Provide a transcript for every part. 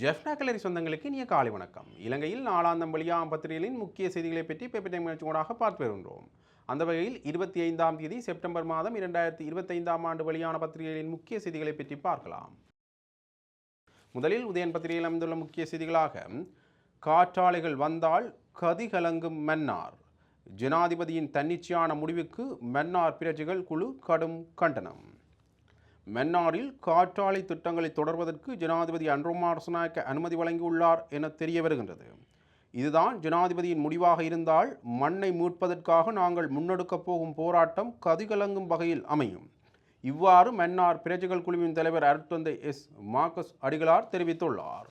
ஜெஃப்னா கலரி சொந்தங்களுக்கு இனிய காலை வணக்கம். இலங்கையில் நாளாந்தம் வழியாம் பத்திரிகைகளின் முக்கிய செய்திகளை பற்றி பேப்பர் டைம் நிகழ்ச்சியோடாக பார்த்து வருகின்றோம். அந்த வகையில் இருபத்தி ஐந்தாம் தேதி செப்டம்பர் மாதம் இரண்டாயிரத்தி இருபத்தைந்தாம் ஆண்டு வெளியான பத்திரிகைகளின் முக்கிய செய்திகளை பற்றி பார்க்கலாம். முதலில் உதயன் பத்திரிகையில் அமைந்துள்ள முக்கிய செய்திகளாக காற்றாலைகள் வந்தால் கதிகலங்கும் மன்னார். ஜனாதிபதியின் தன்னிச்சையான முடிவுக்கு மன்னார் பிரஜைகள் குழு கடும் கண்டனம். மன்னாரில் காற்றாலை திட்டங்களை தொடர்வதற்கு ஜனாதிபதி அன்ரோமார் சுனாக்க அனுமதி வழங்கியுள்ளார் என தெரிய வருகின்றது. இதுதான் ஜனாதிபதியின் முடிவாக இருந்தால் மண்ணை மீட்பதற்காக நாங்கள் முன்னெடுக்கப் போகும் போராட்டம் கதிகலங்கும் வகையில் அமையும். இவ்வாறு மன்னார் பிரஜைகள் குழுவின் தலைவர் அருட்தந்தை எஸ். மார்க்கஸ் அடிகளார் தெரிவித்துள்ளார்.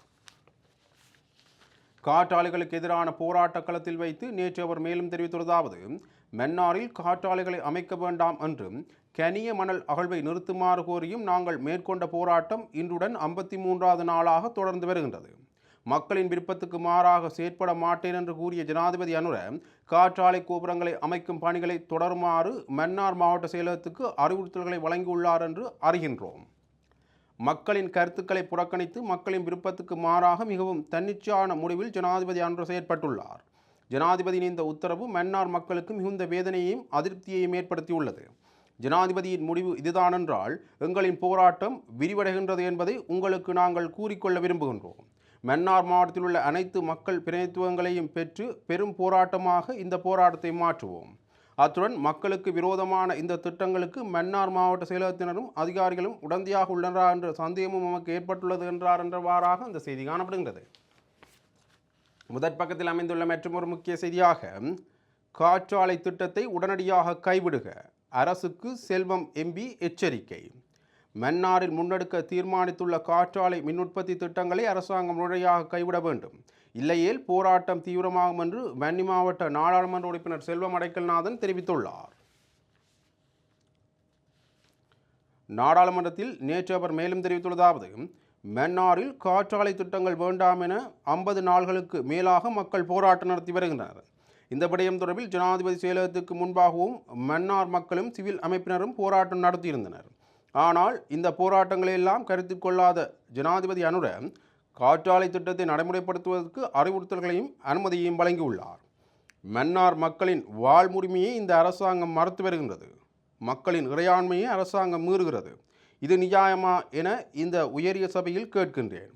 காற்றாலைகளுக்கு எதிரான போராட்ட களத்தில் வைத்து நேற்று அவர் மேலும் தெரிவித்துள்ளதாவது மன்னாரில் காற்றாலைகளை அமைக்க வேண்டாம் என்றும் கனிய மணல் அகழ்வை நிறுத்துமாறு கோரியும் நாங்கள் மேற்கொண்ட போராட்டம் இன்றுடன் ஐம்பத்தி மூன்றாவது நாளாக தொடர்ந்து வருகின்றது. மக்களின் விருப்பத்துக்கு மாறாக செயற்பட மாட்டேன் என்று கூறிய ஜனாதிபதி அனுர காற்றாலை கோபுரங்களை அமைக்கும் பணிகளை தொடருமாறு மன்னார் மாவட்ட செயலகத்துக்கு அறிவுறுத்தல்களை வழங்கியுள்ளார் என்று அறிகின்றோம். மக்களின் கருத்துக்களை புறக்கணித்து மக்களின் விருப்பத்துக்கு மாறாக மிகவும் தன்னிச்சையான முடிவில் ஜனாதிபதி அன்று செயற்பட்டுள்ளார். ஜனாதிபதியின் இந்த உத்தரவு மன்னார் மக்களுக்கு மிகுந்த வேதனையையும் அதிருப்தியையும் ஏற்படுத்தியுள்ளது. ஜனாதிபதியின் முடிவு இதுதானென்றால் எங்களின் போராட்டம் விரிவடைகின்றது என்பதை உங்களுக்கு நாங்கள் கூறிக்கொள்ள விரும்புகின்றோம். மன்னார் மாவட்டத்தில் உள்ள அனைத்து மக்கள் பிரதிநிதித்துவங்களையும் பெற்று பெரும் போராட்டமாக இந்த போராட்டத்தை மாற்றுவோம். அத்துடன் மக்களுக்கு விரோதமான இந்த திட்டங்களுக்கு மன்னார் மாவட்ட செயலகத்தினரும் அதிகாரிகளும் உடந்தையாக உள்ளனரா என்ற சந்தேகமும் நமக்கு ஏற்பட்டுள்ளது என்றார் என்றவாறாக அந்த செய்தி காணப்படுகின்றது. முதற் பக்கத்தில் அமைந்துள்ள மற்றொரு முக்கிய செய்தியாக காற்றாலை திட்டத்தை உடனடியாக கைவிடுக. அரசுக்கு செல்வம் எம்பி எச்சரிக்கை. மன்னாரில் முன்னெடுக்க தீர்மானித்துள்ள காற்றாலை மின் உற்பத்தி திட்டங்களை அரசாங்கம் முறையாக கைவிட வேண்டும். இல்லையேல் போராட்டம் தீவிரமாகும் என்று வன்னி மாவட்ட நாடாளுமன்ற உறுப்பினர் செல்வம் அடைக்கல்நாதன் தெரிவித்துள்ளார். நாடாளுமன்றத்தில் நேற்று அவர் மேலும் தெரிவித்துள்ளதாவது மன்னாரில் காற்றாலை திட்டங்கள் வேண்டாம் என ஐம்பது நாள்களுக்கு மேலாக மக்கள் போராட்டம் நடத்தி வருகின்றனர். இந்த விடயம் தொடர்பில் ஜனாதிபதி செயலகத்துக்கு முன்பாகவும் மன்னார் மக்களும் சிவில் அமைப்பினரும் போராட்டம் நடத்தியிருந்தனர். ஆனால் இந்த போராட்டங்களை எல்லாம் கருத்தில் கொள்ளாத ஜனாதிபதி அனுர காற்றாலை திட்டத்தை நடைமுறைப்படுத்துவதற்கு அறிவுறுத்தல்களையும் அனுமதியையும் வழங்கியுள்ளார். மன்னார் மக்களின் வாழ்முரிமையை இந்த அரசாங்கம் மறுத்து வருகின்றது. மக்களின் இறையாண்மையை அரசாங்கம் மீறுகிறது. இது நியாயமா என இந்த உயரிய சபையில் கேட்கின்றேன்.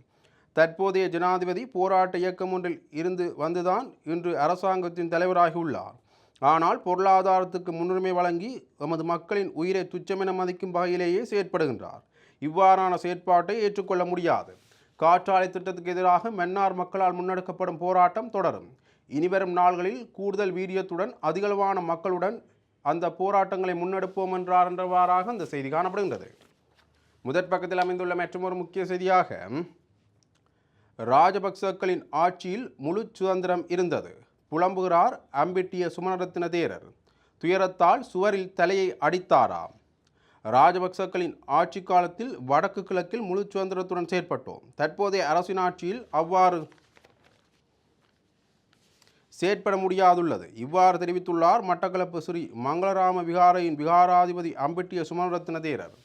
தற்போதைய ஜனாதிபதி போராட்ட இயக்கம் ஒன்றில் இருந்து வந்துதான் இன்று அரசாங்கத்தின் தலைவராகியுள்ளார். ஆனால் பொருளாதாரத்துக்கு முன்னுரிமை வழங்கி எமது மக்களின் உயிரை துச்சமென மதிக்கும் வகையிலேயே செயற்படுகின்றார். இவ்வாறான செயற்பாட்டை ஏற்றுக்கொள்ள முடியாது. காற்றாலை திட்டத்துக்கு எதிராக மன்னார் மக்களால் முன்னெடுக்கப்படும் போராட்டம் தொடரும். இனிவரும் நாள்களில் கூடுதல் வீரியத்துடன் அதிகளவான மக்களுடன் அந்த போராட்டங்களை முன்னெடுப்போம் என்றார் என்றவாறாக அந்த செய்தி காணப்படுகின்றது. முதற் பக்கத்தில் அமைந்துள்ள மற்றொரு முக்கிய செய்தியாக ராஜபக்சக்களின் ஆட்சியில் முழு சுதந்திரம் இருந்தது. புலம்புகிறார் அம்பிட்டிய சுமநரத்தின தேரர். துயரத்தால் சுவரில் தலையை அடித்தாராம். ராஜபக்சக்களின் ஆட்சி காலத்தில் வடக்கு கிழக்கில் முழு சுதந்திரத்துடன் செயற்பட்டோம். தற்போதைய அரசின் ஆட்சியில் அவ்வாறு செயற்பட முடியாதுள்ளது. இவ்வாறு தெரிவித்துள்ளார் மட்டக்களப்பு ஸ்ரீ மங்களராம விகாரையின் விகாராதிபதி அம்பிட்டிய சுமநரத்தின தேரர்.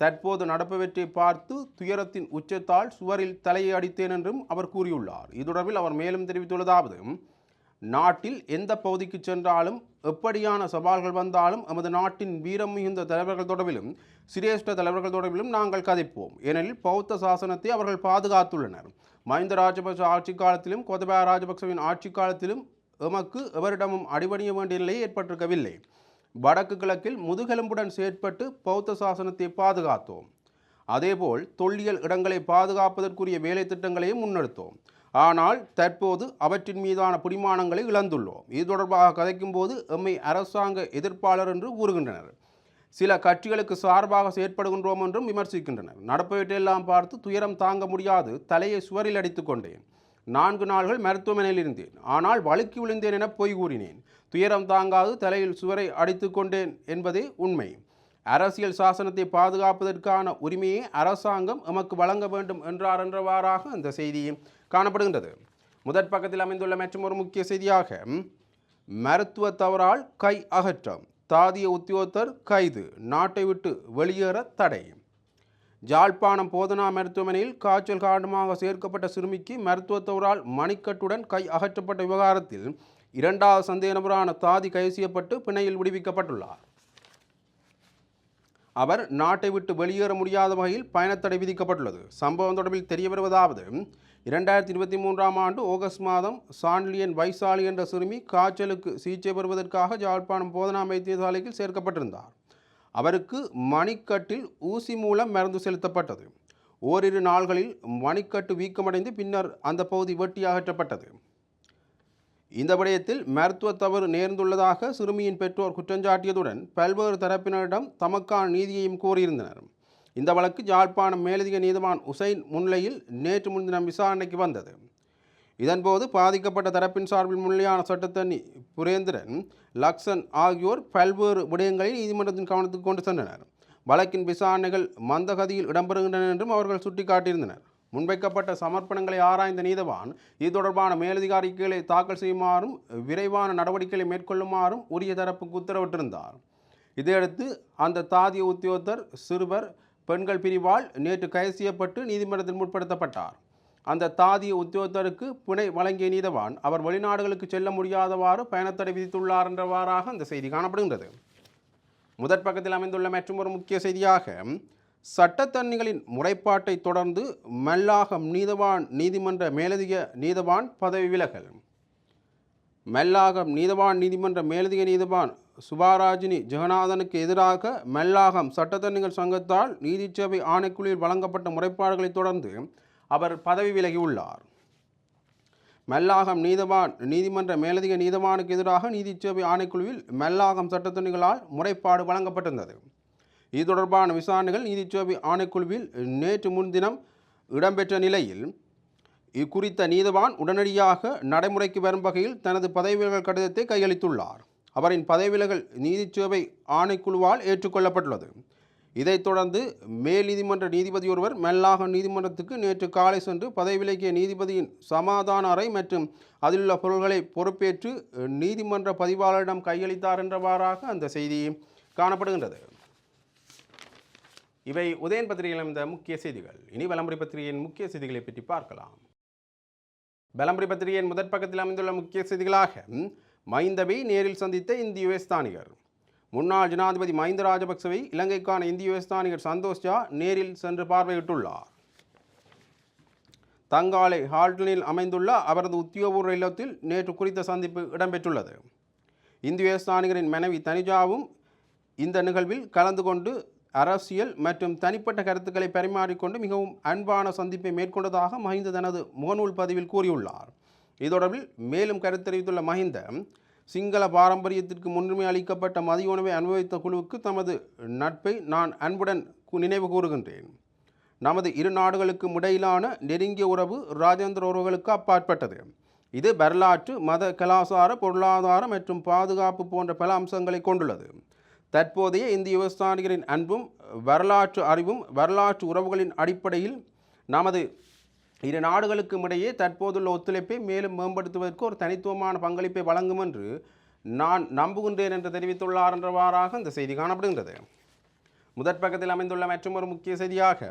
தற்போது நடப்பவற்றை பார்த்து துயரத்தின் உச்சத்தால் சுவரில் தலையை அடித்தேன் என்றும் அவர் கூறியுள்ளார். இது தொடர்பில் அவர் மேலும் தெரிவித்துள்ளதாவது நாட்டில் எந்த பகுதிக்கு சென்றாலும் எப்படியான சவால்கள் வந்தாலும் எமது நாட்டின் வீரம் மிகுந்த தலைவர்கள் தொடர்பிலும் சிரேஷ்ட தலைவர்கள் தொடர்பிலும் நாங்கள் கதைப்போம். ஏனெனில் பௌத்த சாசனத்தை அவர்கள் பாதுகாத்துள்ளனர். மஹிந்த ராஜபக்ச ஆட்சி காலத்திலும் கோதபாய ராஜபக்சவின் ஆட்சி காலத்திலும் எமக்கு எவரிடமும் அடிபணிய வேண்டிய நிலை ஏற்பட்டிருக்கவில்லை. வடக்கு கிழக்கில் முதுகெலும்புடன் செயற்பட்டு பௌத்த சாசனத்தை பாதுகாத்தோம். அதேபோல் தொல்லியல் இடங்களை பாதுகாப்பதற்குரிய வேலை திட்டங்களையும் முன்னெடுத்தோம். ஆனால் தற்போது அவற்றின் மீதான பிடிமானங்களை இழந்துள்ளோம். இது தொடர்பாக கதைக்கும்போது எம்மை அரசாங்க எதிர்ப்பாளர் என்று கூறுகின்றனர். சில கட்சிகளுக்கு சார்பாக செயற்படுகின்றோம் என்றும் விமர்சிக்கின்றனர். நடப்பவற்றையெல்லாம் பார்த்து துயரம் தாங்க முடியாது தலையை சுவரில் அடித்து கொண்டேன். நான்கு நாள்கள் மருத்துவமனையில் இருந்தேன். ஆனால் வழுக்கி விழுந்தேன் என பொய் கூறினேன். துயரம் தாங்காது தலையில் சுவரை அடித்து கொண்டேன் என்பதே உண்மை. அரசியல் சாசனத்தை பாதுகாப்பதற்கான உரிமையை அரசாங்கம் எமக்கு வழங்க வேண்டும் என்றார் என்றவாறாக இந்த செய்தி காணப்படுகின்றது. முதற் பக்கத்தில் அமைந்துள்ள மற்றும் ஒரு முக்கிய செய்தியாக மருத்துவ தவறால் கை அகற்றம் தாதிய உத்தியோகத்தர் கைது நாட்டை விட்டு வெளியேற தடை. ஜாழ்ப்பாணம் போதனா மருத்துவமனையில் காய்ச்சல் காரணமாக சேர்க்கப்பட்ட சிறுமிக்கு மருத்துவத்தவரால் மணிக்கட்டுடன் கை அகற்றப்பட்ட விவகாரத்தில் இரண்டாவது சந்தேக நபரான தாதி கைது செய்யப்பட்டு பிணையில் விடுவிக்கப்பட்டுள்ளார். அவர் நாட்டை விட்டு வெளியேற முடியாத வகையில் பயணத்தடை விதிக்கப்பட்டுள்ளது. சம்பவம் தொடர்பில் தெரிய வருவதாவது இரண்டாயிரத்தி இருபத்தி மூன்றாம் ஆண்டு ஆகஸ்ட் மாதம் சான்லியன் வைசாலி என்ற சிறுமி காய்ச்சலுக்கு சிகிச்சை பெறுவதற்காக யாழ்ப்பாணம் போதனா வைத்தியசாலையில் சேர்க்கப்பட்டிருந்தார். அவருக்கு மணிக்கட்டில் ஊசி மூலம் மருந்து செலுத்தப்பட்டது. ஓரிரு நாள்களில் மணிக்கட்டு வீக்கமடைந்து பின்னர் அந்த பகுதி வெட்டி அகற்றப்பட்டது இந்த விடயத்தில் மருத்துவ தவறு நேர்ந்துள்ளதாக சிறுமியின் பெற்றோர் குற்றஞ்சாட்டியதுடன் பல்வேறு தரப்பினரிடம் தமக்கான நீதியையும் கோரியிருந்தனர். இந்த வழக்கு யாழ்ப்பாணம் மேலதிக நீதிவான் உசைன் முன்னிலையில் நேற்று முன்தினம் விசாரணைக்கு வந்தது. இதன்போது பாதிக்கப்பட்ட தரப்பின் சார்பில் முன்னிலையான சட்டத்தண்ணி புரேந்திரன் லக்ஷன் ஆகியோர் பல்வேறு விடயங்களை நீதிமன்றத்தின் கவனத்துக்கு கொண்டு சென்றனர். வழக்கின் விசாரணைகள் மந்தகதியில் இடம்பெறுகின்றன என்றும் அவர்கள் சுட்டிக்காட்டியிருந்தனர். முன்வைக்கப்பட்ட சமர்ப்பணங்களை ஆராய்ந்த நீதவான் இது தொடர்பான மேலதிகாரிகளை தாக்கல் செய்யுமாறும் விரைவான நடவடிக்கைகளை மேற்கொள்ளுமாறும் உரிய தரப்புக்கு உத்தரவிட்டிருந்தார். இதையடுத்து அந்த தாதிய உத்தியோகத்தர் சிறுவர் பெண்கள் பிரிவால் நேற்று கைது செய்யப்பட்டு நீதிமன்றத்தில் முற்படுத்தப்பட்டார். அந்த தாதிய உத்தியோகத்தருக்கு புனை வழங்கிய நீதவான் அவர் வெளிநாடுகளுக்கு செல்ல முடியாதவாறு பயணத்தடை விதித்துள்ளார் என்றவாறாக அந்த செய்தி காணப்படுகின்றது. முதற் பக்கத்தில் அமைந்துள்ள மற்றும் ஒரு முக்கிய செய்தியாக சட்டத்தன்னிகளின் முறைப்பாட்டை தொடர்ந்து மல்லாகம் நீதவான் நீதிமன்ற மேலதிக நீதவான் பதவி விலகல். மெல்லாகம் நீதவான் நீதிமன்ற மேலதிக நீதவான் சுபாராஜினி ஜெகநாதனுக்கு எதிராக மெல்லாகம் சட்டத்தன்னிகள் சங்கத்தால் நீதிச்சேவை ஆணைக்குழுவில் வழங்கப்பட்ட முறைப்பாடுகளைத் தொடர்ந்து அவர் பதவி விலகியுள்ளார். மெல்லாகம் நீதவான் நீதிமன்ற மேலதிக நீதவானுக்கு எதிராக நீதிச்சேவை ஆணைக்குழுவில் மெல்லாகம் சட்டத்தன்னிகளால் முறைப்பாடு வழங்கப்பட்டிருந்தது. இது தொடர்பான விசாரணைகள் நீதிச்சேவை ஆணைக்குழுவில் நேற்று முன்தினம் இடம்பெற்ற நிலையில் இக்குறித்த நீதவான் உடனடியாக நடைமுறைக்கு வரும் வகையில் தனது பதவி விலகல் கடிதத்தை கையளித்துள்ளார். அவரின் பதவி விலகல் நீதிச்சேவை ஆணைக்குழுவால் ஏற்றுக்கொள்ளப்பட்டுள்ளது. இதைத் தொடர்ந்து மேல் நீதிமன்ற நீதிபதி ஒருவர் மெல்லாக நீதிமன்றத்துக்கு நேற்று காலை சென்று பதவி விலகிய நீதிபதியின் சமாதான அறை மற்றும் அதிலுள்ள பொருள்களை பொறுப்பேற்று நீதிமன்ற பதிவாளரிடம் கையளித்தார் என்றவாறாக அந்த செய்தி காணப்படுகின்றது. இவை உதயன் பத்திரிகையில் அமைந்த முக்கிய செய்திகள். இனி வலம்புரி பத்திரிகையின் முக்கிய செய்திகளை பற்றி பார்க்கலாம். வலம்புரி பத்திரிகையின் முதற் பக்கத்தில் அமைந்துள்ள முக்கிய செய்திகளாக மைந்தவை நேரில் சந்தித்த இந்திய யுஎஸ்தானிகர் முன்னாள் ஜனாதிபதி மஹிந்த ராஜபக்சவை இலங்கைக்கான இந்திய யுஎஸ்தானிகர் சந்தோஷ் ஜா நேரில் சென்று பார்வையிட்டுள்ளார். தங்காலை ஹால்டனில் அமைந்துள்ள அவரது உத்தியோகபூர்வ இல்லத்தில் நேற்று குறித்த சந்திப்பு இடம்பெற்றுள்ளது. இந்திய யுஎஸ்தானிகரின் மனைவி தனிஜாவும் இந்த நிகழ்வில் கலந்து கொண்டு அரசியல் மற்றும் தனிப்பட்ட கருத்துக்களை பரிமாறிக்கொண்டு மிகவும் அன்பான சந்திப்பை மேற்கொண்டதாக மஹிந்த தனது முகநூல் பதிவில் கூறியுள்ளார். இது தொடர்பில் மேலும் கருத்தறிவித்துள்ள மஹிந்த சிங்கள பாரம்பரியத்திற்கு முன்னுரிமை அளிக்கப்பட்ட மதிய உணவை அனுபவித்த குழுவுக்கு தமது நட்பை நான் அன்புடன் கு- நினைவு கூறுகின்றேன். நமது இரு நாடுகளுக்கும் இடையிலான நெருங்கிய உறவு ராஜேந்திர உறவுகளுக்கு அப்பாற்பட்டது. இது வரலாற்று மத கலாசார பொருளாதார மற்றும் பாதுகாப்பு போன்ற பல அம்சங்களை கொண்டுள்ளது. தற்போதைய இந்திய விவசாயிகளின் அன்பும் வரலாற்று அறிவும் வரலாற்று உறவுகளின் அடிப்படையில் நமது இரு நாடுகளுக்கும் இடையே தற்போதுள்ள ஒத்துழைப்பை மேலும் மேம்படுத்துவதற்கு ஒரு தனித்துவமான பங்களிப்பை வழங்கும் என்று நான் நம்புகின்றேன் என்று தெரிவித்துள்ளார் என்றவாறாக இந்த செய்தி காணப்படுகின்றது. முதற் பக்கத்தில் அமைந்துள்ள மற்றொரு முக்கிய செய்தியாக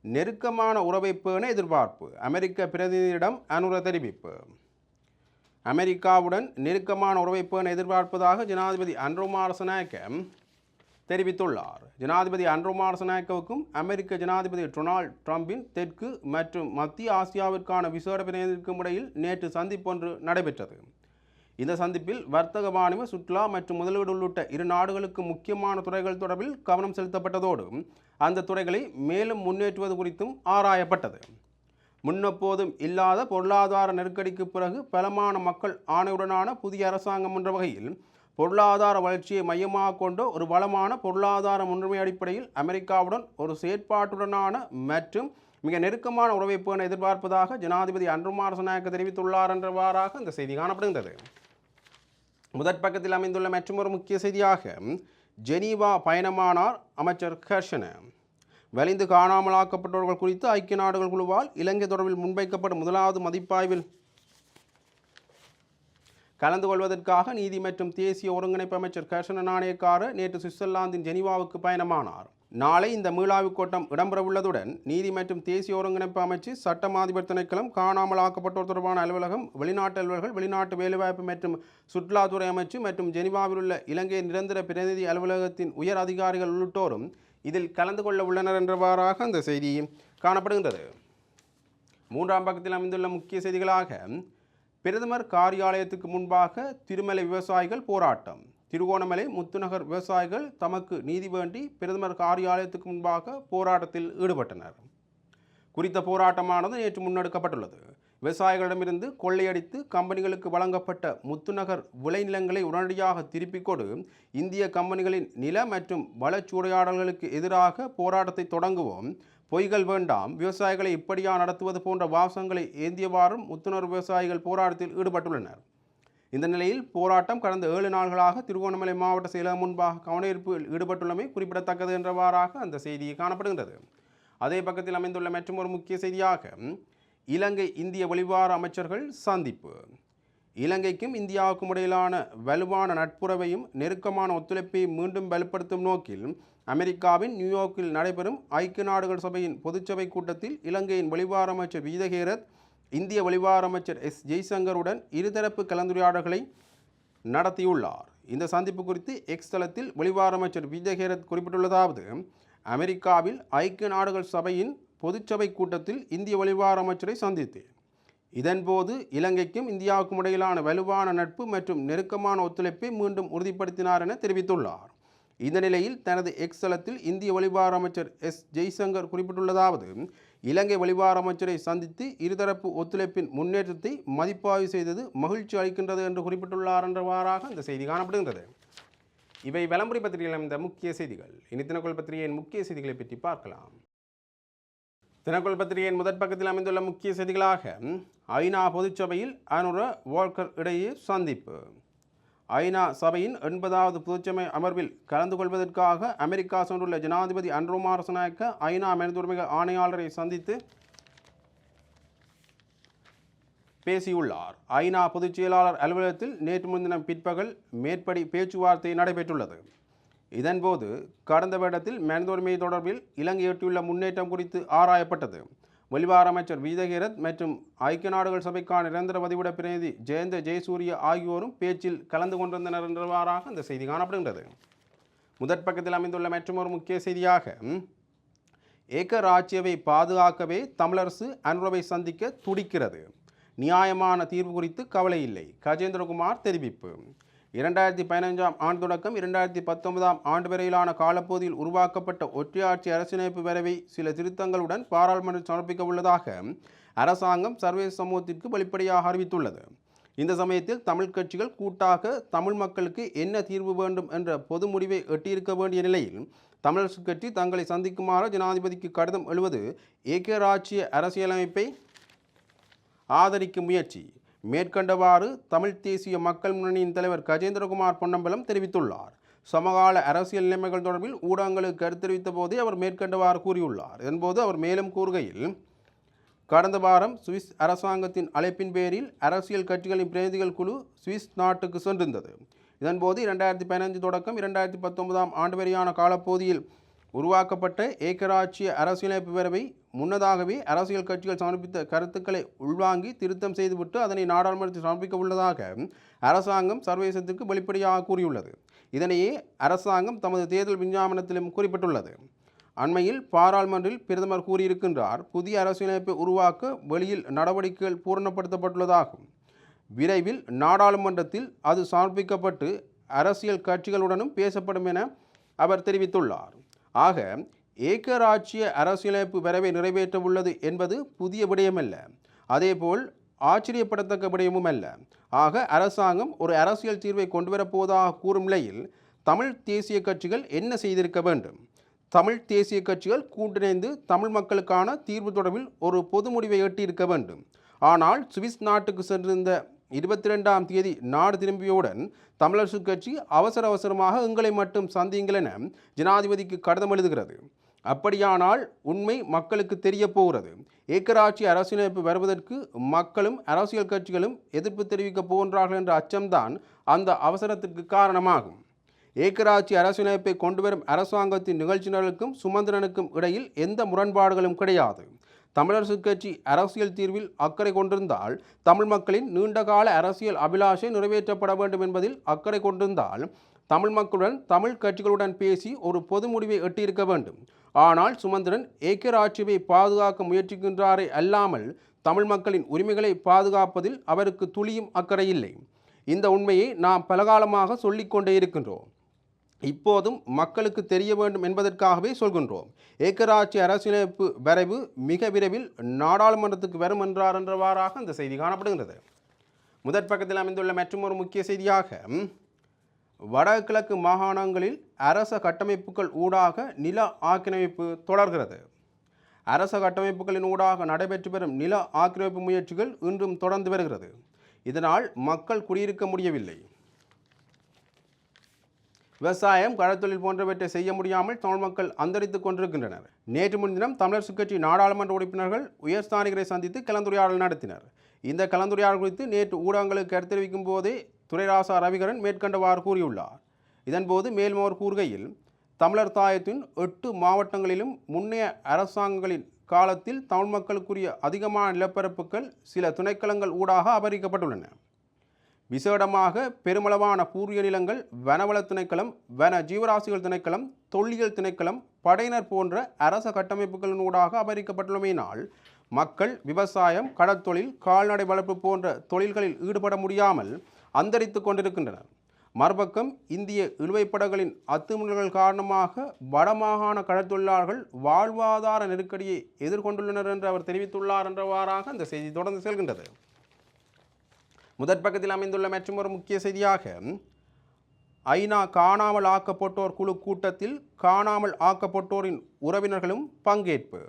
நெருக்கமான உறவை பேண எதிர்பார்ப்பு. அமெரிக்க பிரதிநிதியிடம் அனுர தெரிவிப்பு. அமெரிக்காவுடன் நெருக்கமான உறவை பேண எதிர்பார்ப்பதாக ஜனாதிபதி அன்ரோமார் தெரிவித்துள்ளார். ஜனாதிபதி அன்ரோமார் சனாக்கவுக்கும் அமெரிக்க ஜனாதிபதி டொனால்ட் ட்ரம்பின் தெற்கு மற்றும் மத்திய ஆசியாவிற்கான விசேட பிரதிநிதிக்கும் இடையில் நேற்று சந்திப்பு ஒன்று நடைபெற்றது. இந்த சந்திப்பில் வர்த்தக வாணிப சுற்றுலா மற்றும் முதலீடு உள்ளிட்ட இரு நாடுகளுக்கு முக்கியமான துறைகள் தொடர்பில் கவனம் செலுத்தப்பட்டதோடு அந்த துறைகளை மேலும் முன்னேற்றுவது குறித்தும் ஆராயப்பட்டது. முன்னெப்போதும் இல்லாத பொருளாதார நெருக்கடிக்கு பிறகு பலமான மக்கள் ஆணையுடனான புதிய அரசாங்கம் என்ற வகையில் பொருளாதார வளர்ச்சியை மையமாக கொண்டு ஒரு வளமான பொருளாதார முன்னுரிமை அடிப்படையில் அமெரிக்காவுடன் ஒரு செயற்பாட்டுடனான மற்றும் மிக நெருக்கமான உறவை பேண எதிர்பார்ப்பதாக ஜனாதிபதி அன்றுமாரசநாயக்க தெரிவித்துள்ளார் என்றவாறாக இந்த செய்தி காணப்படுகின்றது. முதற் பக்கத்தில் அமைந்துள்ள மற்றொரு முக்கிய செய்தியாக ஜெனீவா பயணமானார் அமைச்சர் கர்ஷன வலிந்து காணாமலாக்கப்பட்டவர்கள் குறித்து ஐக்கிய நாடுகள் குழுவால் இலங்கை தொடர்பில் முன்வைக்கப்படும் முதலாவது மதிப்பாய்வில் கலந்து கொள்வதற்காக நீதி மற்றும் தேசிய ஒருங்கிணைப்பு அமைச்சர் கர்ஷன நாணயக்கார நேற்று சுவிட்சர்லாந்தின் ஜெனீவாவுக்கு பயணமானார். நாளை இந்த மீளாய்வு கூட்டம் இடம்பெறவுள்ளதுடன் நீதி மற்றும் தேசிய ஒருங்கிணைப்பு அமைச்சு சட்டம் அதிபர் திணைக்களம் காணாமல் ஆக்கப்பட்டோர் தொடர்பான அலுவலகம் வெளிநாட்டு அலுவலர்கள் வெளிநாட்டு வேலைவாய்ப்பு மற்றும் சுற்றுலாத்துறை அமைச்சு மற்றும் ஜெனிவாவில் உள்ள இலங்கை நிரந்தர பிரதிநிதி அலுவலகத்தின் உயர் அதிகாரிகள் உள்ளிட்டோரும் இதில் கலந்து கொள்ள உள்ளனர் என்றவாறாக அந்த செய்தி காணப்படுகின்றது. மூன்றாம் பக்கத்தில் அமைந்துள்ள முக்கிய செய்திகளாக பிரதமர் காரியாலயத்துக்கு முன்பாக திருமலை விவசாயிகள் போராட்டம். திருகோணமலை முத்துநகர் விவசாயிகள் தமக்கு நீதி வேண்டி பிரதமர் காரியாலயத்துக்கு முன்பாக போராட்டத்தில் ஈடுபட்டனர். குறித்த போராட்டமானது நேற்று முன்னெடுக்கப்பட்டுள்ளது. விவசாயிகளிடமிருந்து கொள்ளையடித்து கம்பெனிகளுக்கு வழங்கப்பட்ட முத்துநகர் விளைநிலங்களை உடனடியாக திருப்பிக் கொடு. இந்திய கம்பெனிகளின் நில மற்றும் வளச்சூறையாடல்களுக்கு எதிராக போராட்டத்தை தொடங்குவோம். பொய்கள் வேண்டாம். விவசாயிகளை இப்படியா நடத்துவது போன்ற வாசங்களை ஏந்தியவாறும் முத்துணர்வு விவசாயிகள் போராட்டத்தில் ஈடுபட்டுள்ளனர். இந்த நிலையில் போராட்டம் கடந்த ஏழு நாள்களாக திருகோணமலை மாவட்ட செயலகம் முன்பாக கவனஈர்ப்பில் ஈடுபட்டுள்ளமை குறிப்பிடத்தக்கது என்றவாறாக அந்த செய்தி காணப்படுகின்றது. அதே பக்கத்தில் அமைந்துள்ள மற்றும் ஒரு முக்கிய செய்தியாக இலங்கை இந்திய வெளிவார அமைச்சர்கள் சந்திப்பு. இலங்கைக்கும் இந்தியாவுக்கும் இடையிலான வலுவான நட்புறவையும் நெருக்கமான ஒத்துழைப்பையும் மீண்டும் வலுப்படுத்தும் நோக்கில் அமெரிக்காவின் நியூயார்க்கில் நடைபெறும் ஐக்கிய நாடுகள் சபையின் பொதுச்சபை கூட்டத்தில் இலங்கையின் வெளிவார அமைச்சர் விஜயகேரத் இந்திய வெளிவார அமைச்சர் எஸ். ஜெய்சங்கருடன் இருதரப்பு கலந்துரையாடல்களை நடத்தியுள்ளார். இந்த சந்திப்பு குறித்து எக்ஸ் தளத்தில் வெளிவார அமைச்சர் விஜயகேரத் குறிப்பிட்டுள்ளதாவது அமெரிக்காவில் ஐக்கிய நாடுகள் சபையின் பொதுச்சபை கூட்டத்தில் இந்திய வெளிவார அமைச்சரை சந்தித்தேன். இதன்போது இலங்கைக்கும் இந்தியாவுக்கும் இடையிலான வலுவான நட்பு மற்றும் நெருக்கமான ஒத்துழைப்பை மீண்டும் உறுதிப்படுத்தினார் என தெரிவித்துள்ளார். இந்த நிலையில் தனது எக்ஸ் தளத்தில் இந்திய வெளிவார அமைச்சர் எஸ். ஜெய்சங்கர் குறிப்பிட்டுள்ளதாவது இலங்கை வெளிவார அமைச்சரை சந்தித்து இருதரப்பு ஒத்துழைப்பின் முன்னேற்றத்தை மதிப்பாய்வு செய்தது மகிழ்ச்சி அளிக்கின்றது என்று குறிப்பிட்டுள்ளார் என்றவாறாக இந்த செய்தி காணப்படுகின்றது. இவை விளம்பரி பத்திரிகையில் அமைந்த முக்கிய செய்திகள். இனி தினக்குள் பத்திரிகையின் முக்கிய செய்திகளை பற்றி பார்க்கலாம். தினக்குள் பத்திரிகையின் முதற் பக்கத்தில் அமைந்துள்ள முக்கிய செய்திகளாக ஐநா பொதுச்சபையில் அனுர வோல்கர் இடையே சந்திப்பு. ஐநா சபையின் எண்பதாவது பொதுச்சபை அமர்வில் கலந்து கொள்வதற்காக அமெரிக்கா சென்றுள்ள ஜனாதிபதி அன்ரோமார் நாயக்க ஐநா மனித ஆணையாளரை சந்தித்து பேசியுள்ளார். ஐநா பொதுச் செயலாளர் அலுவலகத்தில் நேற்று முன்தினம் பிற்பகல் மேற்படி பேச்சுவார்த்தை நடைபெற்றுள்ளது. இதன்போது கடந்த வருடத்தில் மனிதோரிமை தொடர்பில் இலங்கை எட்டியுள்ள முன்னேற்றம் குறித்து ஆராயப்பட்டது. வெளிவார அமைச்சர் விஜயகிரத் மற்றும் ஐக்கிய நாடுகள் சபைக்கான நிரந்தர பதிவிட பிரதிநிதி ஜெயந்த ஜெயசூரிய ஆகியோரும் பேச்சில் கலந்து கொண்டிருந்தனர் என்றவாறாக இந்த செய்தி காணப்படுகின்றது. முதற் பக்கத்தில் அமைந்துள்ள மற்றொரு முக்கிய செய்தியாக ஏக்கராட்சியவை பாதுகாக்கவே தமிழரசு அனுரவை சந்திக்க துடிக்கிறது. நியாயமான தீர்வு குறித்து கவலை இல்லை. கஜேந்திரகுமார் தெரிவிப்பு. இரண்டாயிரத்தி பதினைஞ்சாம் ஆண்டு தொடக்கம் இரண்டாயிரத்தி பத்தொன்பதாம் ஆண்டு வரையிலான காலப்பகுதியில் உருவாக்கப்பட்ட ஒற்றையாட்சி அரசியலமைப்பு வரைவை சில திருத்தங்களுடன் பாராளுமன்றம் சமர்ப்பிக்க உள்ளதாக அரசாங்கம் சர்வதேச சமூகத்திற்கு வெளிப்படையாக அறிவித்துள்ளது. இந்த சமயத்தில் தமிழ் கட்சிகள் கூட்டாக தமிழ் மக்களுக்கு என்ன தீர்வு வேண்டும் என்ற பொது முடிவை எட்டியிருக்க வேண்டிய நிலையில் தமிழரசு கட்சி தங்களை சந்திக்குமாறு ஜனாதிபதிக்கு கடிதம் எழுவது ஏகராட்சிய அரசியலமைப்பை ஆதரிக்கும் முயற்சி. மேற்கண்டவாறு தமிழ் தேசிய மக்கள் முன்னணியின் தலைவர் கஜேந்திரகுமார் பொன்னம்பலம் தெரிவித்துள்ளார். சமகால அரசியல் நிலைமைகள் தொடர்பில் ஊடகங்களுக்கு கருத்து தெரிவித்த போதே அவர் மேற்கண்டவாறு கூறியுள்ளார். என்போது அவர் மேலும் கூறுகையில் கடந்த வாரம் சுவிஸ் அரசாங்கத்தின் அழைப்பின் பேரில் அரசியல் கட்சிகளின் பிரதிநிதிகள் குழு சுவிஸ் நாட்டுக்கு சென்றிருந்தது. இதன்போது இரண்டாயிரத்தி பதினைந்து தொடக்கம் இரண்டாயிரத்தி பத்தொன்பதாம் ஆண்டு வரையான காலப்பகுதியில் உருவாக்கப்பட்ட ஏக்கராட்சிய அரசியலமைப்பு பேரவை முன்னதாகவே அரசியல் கட்சிகள் சமர்ப்பித்த கருத்துக்களை உள்வாங்கி திருத்தம் செய்துவிட்டு அதனை நாடாளுமன்றத்தில் சமர்ப்பிக்க உள்ளதாக அரசாங்கம் சர்வதேசத்திற்கு வெளிப்படையாக கூறியுள்ளது. இதனையே அரசாங்கம் தமது தேர்தல் விஞ்ஞாபனத்திலும் குறிப்பிட்டுள்ளது. அண்மையில் பாராளுமன்றில் பிரதமர் கூறியிருக்கின்றார் புதிய அரசியலமைப்பை உருவாக்க வெளியில் நடவடிக்கைகள் பூரணப்படுத்தப்பட்டுள்ளதாகும். விரைவில் நாடாளுமன்றத்தில் அது சமர்ப்பிக்கப்பட்டு அரசியல் கட்சிகளுடனும் பேசப்படும் என அவர் தெரிவித்துள்ளார். ஆக ஏக்கராட்சிய அரசியலமைப்பு வரவை நிறைவேற்ற உள்ளது என்பது புதிய விடயமல்ல. அதேபோல் ஆச்சரியப்படத்தக்க விடயமும் அல்ல ஆக அரசாங்கம் ஒரு அரசியல் தீர்வை கொண்டு வரப்போவதாக கூறும் நிலையில் தமிழ் தேசிய கட்சிகள் என்ன செய்திருக்க வேண்டும்? தமிழ் தேசிய கட்சிகள் கூட்டிணைந்து தமிழ் மக்களுக்கான தீர்வு தொடர்பில் ஒரு பொது முடிவை எட்டியிருக்க வேண்டும். ஆனால் சுவிஸ் நாட்டுக்கு சென்றிருந்த இருபத்தி ரெண்டாம் தேதி நாடு திரும்பியவுடன் தமிழரசு கட்சி அவசர அவசரமாக எங்களை மட்டும் சந்தியுங்கள் என ஜனாதிபதிக்கு கடிதம் எழுதுகிறது. அப்படியானால் உண்மை மக்களுக்கு தெரிய போகிறது. ஏக்கராட்சி அரசியலமைப்பு வருவதற்கு மக்களும் அரசியல் கட்சிகளும் எதிர்ப்பு தெரிவிக்கப் போகின்றார்கள் என்ற அச்சம்தான் அந்த அவசரத்திற்கு காரணமாகும். ஏக்கராட்சி அரசியலமைப்பை கொண்டுவரும் அரசாங்கத்தின் நிகழ்ச்சியினருக்கும் சுமந்திரனுக்கும் இடையில் எந்த முரண்பாடுகளும் கிடையாது. தமிழரசுக் கட்சி அரசியல் தீர்வில் அக்கறை கொண்டிருந்தால் தமிழ் மக்களின் நீண்டகால அரசியல் அபிலாஷை நிறைவேற்றப்பட வேண்டும் என்பதில் அக்கறை கொண்டிருந்தால் தமிழ் மக்களுடன் தமிழ் கட்சிகளுடன் பேசி ஒரு பொது முடிவை எட்டியிருக்க வேண்டும். ஆனால் சுமந்திரன் ஏக்கராட்சியை பாதுகாக்க முயற்சிக்கின்றாரே அல்லாமல் தமிழ் மக்களின் உரிமைகளை பாதுகாப்பதில் அவருக்கு துளியும் அக்கறை இல்லை. இந்த உண்மையை நாம் பலகாலமாக சொல்லிக்கொண்டே இருக்கின்றோம். இப்போதும் மக்களுக்கு தெரிய வேண்டும் என்பதற்காகவே சொல்கின்றோம். ஏக்கராட்சி அரசியலமைப்பு வரைவு மிக விரைவில் நாடாளுமன்றத்துக்கு வரும் என்றார் என்றவாறாக இந்த செய்தி காணப்படுகின்றது. முதற் பக்கத்தில் அமைந்துள்ள மற்றொரு முக்கிய செய்தியாக வடகிழக்கு மாகாணங்களில் அரச கட்டமைப்புகள் ஊடாக நில ஆக்கிரமிப்பு தொடர்கிறது. அரச கட்டமைப்புகளின் ஊடாக நடைபெற்று வரும் நில ஆக்கிரமிப்பு முயற்சிகள் இன்றும் தொடர்ந்து வருகிறது. இதனால் மக்கள் குடியிருக்க முடியவில்லை. விவசாயம் கடற்தொழில் போன்றவற்றை செய்ய முடியாமல் தமிழ் மக்கள் அந்தரித்துக் கொண்டிருக்கின்றனர். நேற்று முன்தினம் தமிழர் கட்சி நாடாளுமன்ற உறுப்பினர்கள் உயர்ஸ்தானிகரை சந்தித்து கலந்துரையாடல் நடத்தினர். இந்த கலந்துரையாடல் குறித்து நேற்று ஊடகங்களுக்கு கருத்து தெரிவிக்கும் போதே துரைராசா ரவிகரன் மேற்கண்டவாறு கூறியுள்ளார். இதன்போது மேலும் அவர் கூறுகையில் தமிழர் தாயத்தின் எட்டு மாவட்டங்களிலும் முன்னைய அரசாங்கங்களின் காலத்தில் தமிழ் மக்களுக்குரிய அதிகமான நிலப்பரப்புகள் சில துணைக்களங்கள் ஊடாக அபகரிக்கப்பட்டுள்ளன. விசேடமாக பெருமளவான பூர்வீக நிலங்கள் வனவள திணைக்களம் வன ஜீவராசிகள் திணைக்களம் தொல்லியல் திணைக்களம் படையினர் போன்ற அரச கட்டமைப்புகளினூடாக அபகரிக்கப்பட்டுள்ளமையினால் மக்கள் விவசாயம் கடற்தொழில் கால்நடை வளர்ப்பு போன்ற தொழில்களில் ஈடுபட முடியாமல் அந்தரித்து கொண்டிருக்கின்றனர். மறுபக்கம் இந்திய இழுவைப்படங்களின் அத்துமீறல்கள் காரணமாக வடமாகாண கடற்தொழிலாளர்கள் வாழ்வாதார நெருக்கடியை எதிர்கொண்டுள்ளனர் என்று அவர் தெரிவித்துள்ளார் என்றவாறாக அந்த செய்தி தொடர்ந்து செல்கின்றது. முதற் பக்கத்தில் அமைந்துள்ள மற்றொரு முக்கிய செய்தியாக ஐநா காணாமல் ஆக்கப்பட்டோர் குழு கூட்டத்தில் காணாமல் ஆக்கப்பட்டோரின் உறவினர்களும் பங்கேற்பு.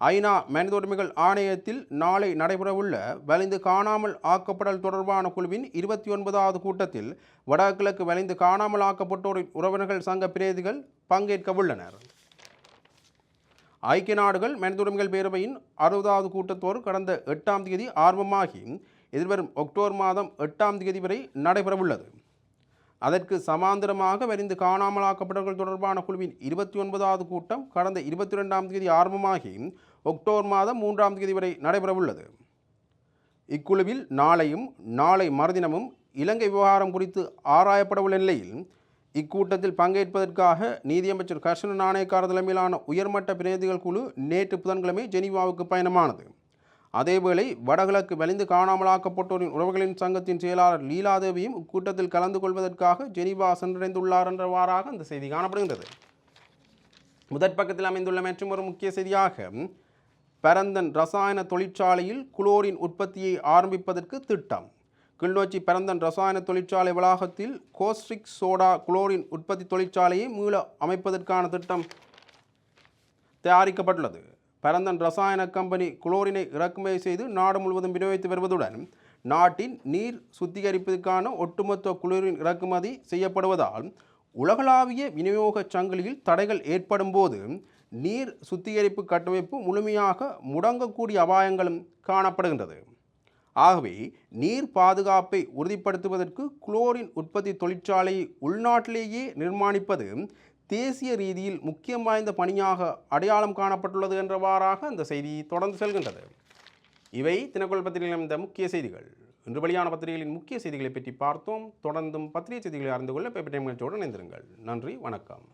ஐநா மனித உரிமைகள் ஆணையத்தில் நாளை நடைபெறவுள்ள வலிந்து காணாமல் ஆக்கப்படல் தொடர்பான குழுவின் இருபத்தி ஒன்பதாவது கூட்டத்தில் வடகிழக்கு வலிந்து காணாமல் ஆக்கப்பட்டோரின் உறவினர்கள் சங்க பிரதிகள் பங்கேற்க உள்ளனர் ஐக்கிய நாடுகள் மனித உரிமைகள் பேரவையின் அறுபதாவது கூட்டத்தோர் கடந்த எட்டாம் தேதி ஆரம்பமாகி எதிர்வரும் அக்டோபர் மாதம் எட்டாம் தேதி வரை நடைபெறவுள்ளது. அதற்கு சமாந்தரமாக வரிந்து காணாமலாக்கப்பட்டவர்கள் தொடர்பான குழுவின் இருபத்தி ஒன்பதாவது கூட்டம் கடந்த இருபத்தி ரெண்டாம் தேதி ஆரம்பமாகி அக்டோபர் மாதம் மூன்றாம் தேதி வரை நடைபெறவுள்ளது. இக்குழுவில் நாளையும் நாளை மறுதினமும் இலங்கை விவகாரம் குறித்து ஆராயப்படவுள்ள நிலையில் இக்கூட்டத்தில் பங்கேற்பதற்காக நீதியமைச்சர் கர்ஷன நாணயக்கார தலைமையிலான உயர்மட்ட பிரதிநிதிகள் குழு நேற்று புதன்கிழமை ஜெனீவாவுக்கு பயணமானது. அதேவேளை வடகிழக்கு வெளிந்து காணாமலாக்கப்பட்டோரின் உறவுகளின் சங்கத்தின் செயலாளர் லீலாதேவியும் இக்கூட்டத்தில் கலந்து கொள்வதற்காக ஜெனீவா சென்றடைந்துள்ளார் என்றவாறாக அந்த செய்தி காணப்படுகின்றது. முதற் பக்கத்தில் அமைந்துள்ள மற்றும் ஒரு முக்கிய செய்தியாக பரந்தன் ரசாயன தொழிற்சாலையில் குளோரின் உற்பத்தியை ஆரம்பிப்பதற்கு திட்டம். கிளிநொச்சி பரந்தன் ரசாயன தொழிற்சாலை வளாகத்தில் கோஸ்ட்ரிக் சோடா குளோரின் உற்பத்தி தொழிற்சாலையை மீள அமைப்பதற்கான திட்டம் தயாரிக்கப்பட்டுள்ளது. பரந்தன் ரசாயன கம்பெனி குளோரினை இறக்குமதி செய்து நாடு முழுவதும் விநியோகித்து வருவதுடன் நாட்டின் நீர் சுத்திகரிப்பதற்கான ஒட்டுமொத்த குளோரின் இறக்குமதி செய்யப்படுவதால் உலகளாவிய விநியோக சங்கிலியில் தடைகள் ஏற்படும் போது நீர் சுத்திகரிப்பு கட்டமைப்பு முழுமையாக முடங்கக்கூடிய அபாயங்களும் காணப்படுகின்றது. ஆகவே நீர் பாதுகாப்பை உறுதிப்படுத்துவதற்கு குளோரின் உற்பத்தி தொழிற்சாலையை உள்நாட்டிலேயே நிர்மாணிப்பது தேசிய ரீதியில் முக்கியம் வாய்ந்த பணியாக அடையாளம் காணப்பட்டுள்ளது என்றவாறாக அந்த செய்தி தொடர்ந்து செல்கின்றது. இவை தினக்குள் பத்திரிகையில் இந்த முக்கிய செய்திகள். இன்று வெளியான பத்திரிகைகளின் முக்கிய செய்திகளை பற்றி பார்த்தோம். தொடர்ந்தும் பத்திரிகை செய்திகளை அறிந்து கொள்ள பேப்பர் டைம் நிகழ்ச்சியோடு இணைந்திருங்கள். நன்றி வணக்கம்.